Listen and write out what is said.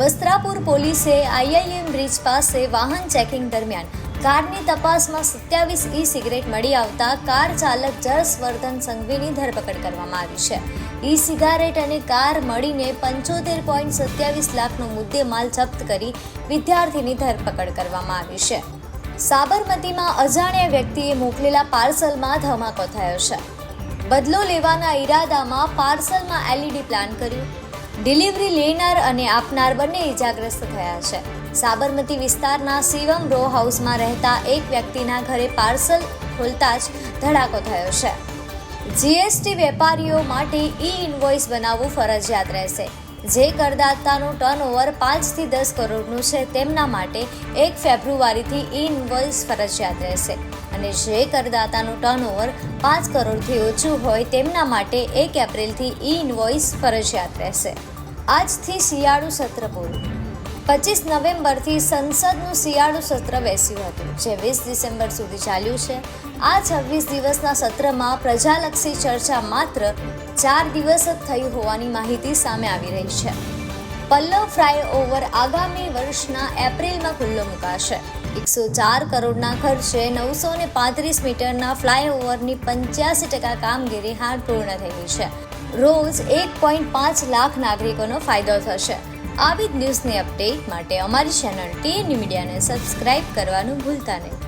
વસ્ત્રાપુર પોલીસે IIM bridge પાસે વાહન ચેકિંગ દરમિયાન કારની તપાસમાં સત્યાવીસ ઈ સિગરેટ મળી આવતા કાર ચાલક જસવર્ધન સંઘવીની ધરપકડ કરવામાં આવી છે. ઈ સિગારેટ અને કાર મળીને પંચોતેર પોઈન્ટ સત્યાવીસ લાખનો મુદ્દેમાલ જપ્ત કરી વિદ્યાર્થીની ધરપકડ કરવામાં આવી છે. સાબરમતીમાં અજાણ્યા વ્યક્તિએ મોકલેલા પાર્સલમાં ધમાકો થયો છે. બદલો લેવાના ઈરાદામાં પાર્સલમાં એલઈડી પ્લાન કર્યું. ડિલિવરી લેનાર અને આપનાર બંને ઇજાગ્રસ્ત થયા છે. સાબરમતી વિસ્તારના શિવમ રો હાઉસમાં રહેતા એક વ્યક્તિના ઘરે પાર્સલ ખોલતા જ ધડાકો થયો છે. જીએસટી વેપારીઓ માટે ઈ ઇન્વોઇસ બનાવવું ફરજિયાત રહેશે. જે કરદાતાનું ટર્નઓવર પાંચથી દસ કરોડનું છે, તેમના માટે એક ફેબ્રુઆરીથી ઈ ઇન્વોઇસ ફરજિયાત રહેશે. અને જે કરદાતાનું ટર્નઓવર પાંચ કરોડથી ઓછું હોય, તેમના માટે એક એપ્રિલથી ઈ ઇન્વોઇસ ફરજિયાત રહેશે. આજથી શિયાળુ સત્ર પૂરું. પચીસ નવેમ્બરથી સંસદનું શિયાળુ સત્ર બેસ્યું હતું, જે વીસ ડિસેમ્બર સુધી ચાલ્યું છે. આ છવ્વીસ દિવસના સત્રમાં પ્રજાલક્ષી ચર્ચા માત્ર ચાર દિવસ થઈ હોવાની માહિતી સામે આવી રહી છે. પલ્લવ ફ્લાયઓવર આગામી વર્ષના એપ્રિલમાં ખુલ્લો મુકાશે. એકસો ચાર કરોડના ખર્ચે નવસો ને પાંત્રીસ મીટરના ફ્લાયઓવરની પંચ્યાસી ટકા કામગીરી હાલ પૂર્ણ થઈ છે. રોજ એક પોઈન્ટ પાંચ લાખ નાગરિકોનો ફાયદો થશે. આવી જ ન્યૂઝની અપડેટ માટે અમારી ચેનલ ટીએનયુ મીડિયાને સબસ્ક્રાઇબ કરવાનું ભૂલતા નહીં.